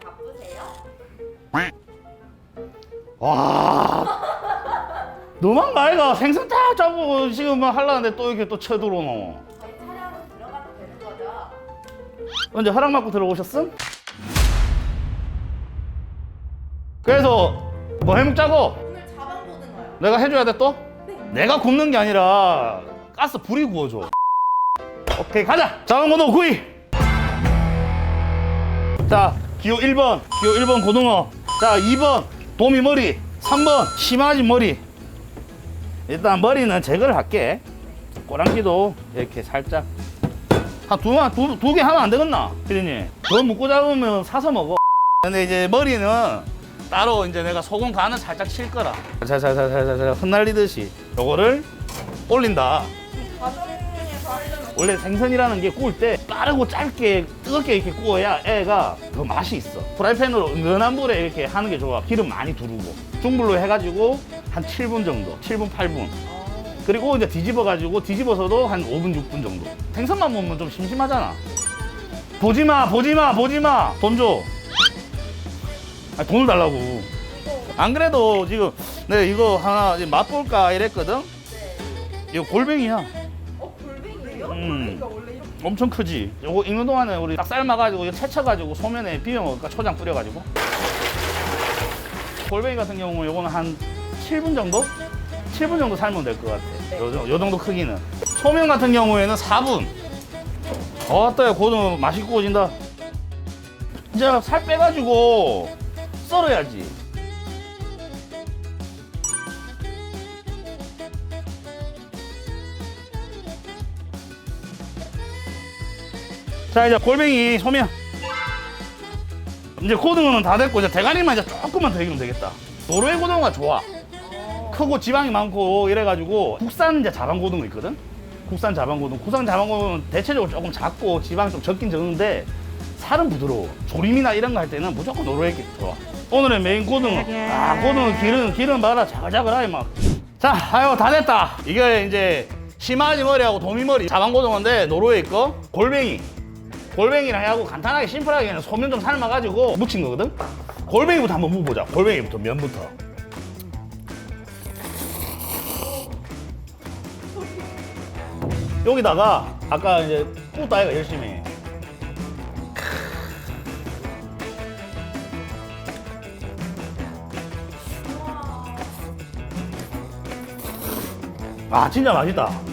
바쁘세요? 와. 너만 가이가 생선 딱 잡고 지금 막 하려는데 또 이렇게 또 쳐들어오노. 저희 촬영은 들어가도 되는 거죠? 언제 허락 받고 들어오셨음? 그래서 뭐 해먹자고? 오늘 자방 고등어요. 내가 해줘야 돼 또? 네. 내가 굽는 게 아니라 가스 불이 구워줘. 오케이 가자. 자원고등어 구이. 자 기호 1번 기호 1번 고등어. 자 2번 도미머리. 3번 심아지 머리. 일단 머리는 제거를 할게. 꼬랑지도 이렇게 살짝 한두두 개 하면 안 되겠나, 피디님? 더 묻고 잡으면 사서 먹어. 근데 이제 머리는 따로 이제 내가 소금 간을 살짝 칠 거라. 살살살살살 흩날리듯이 요거를 올린다. 원래 생선이라는 게 구울 때 빠르고 짧게 뜨겁게 이렇게 구워야 애가 더 맛이 있어. 프라이팬으로 은근한 불에 이렇게 하는 게 좋아. 기름 많이 두르고. 중불로 해가지고 한 7분 정도, 7분, 8분. 그리고 이제 뒤집어가지고 뒤집어서도 한 5분, 6분 정도. 생선만 먹으면 좀 심심하잖아. 보지 마, 보지 마, 보지 마. 돈 줘. 아, 돈을 달라고. 안 그래도 지금 내가 이거 하나 맛볼까 이랬거든? 네. 이거 골뱅이야. 음. 이렇게 엄청 크지. 요거 익는 동안에 우리 딱 삶아가지고 이거 채쳐가지고 소면에 비벼 먹을까? 초장 뿌려가지고. 골뱅이 같은 경우는 요거는 한 7분 정도? 7분 정도 삶으면 될 것 같아. 요, 정- 요 정도 크기는. 소면 같은 경우에는 4분. 어따 고등 맛있게 구워진다. 이제 살 빼가지고 썰어야지. 자 이제 골뱅이 소면. 이제 고등어는 다 됐고 이제 대가리만 이제 조금만 더 익으면 되겠다. 노르웨이 고등어가 좋아. 크고 지방이 많고 이래가지고 국산 이제 자반 고등어 있거든? 국산 자반 고등어. 국산 자반 고등어는 대체적으로 조금 작고 지방이 좀 적긴 적는데 살은 부드러워. 조림이나 이런 거 할 때는 무조건 노르웨이 게 좋아. 오늘의 메인 고등어. 아 고등어 기름 기름 봐라. 자글자글하게 막자 아유 다 됐다. 이게 이제 심아지 머리하고 도미머리. 자반 고등어인데 노르웨이 거 골뱅이 골뱅이랑 해하고 간단하게 심플하게 그냥 소면 좀 삶아가지고 묻힌 거거든? 골뱅이부터 한번 먹어보자. 골뱅이부터, 면부터. 여기다가 아까 이제 굽다 아이가 열심히. 아 진짜 맛있다.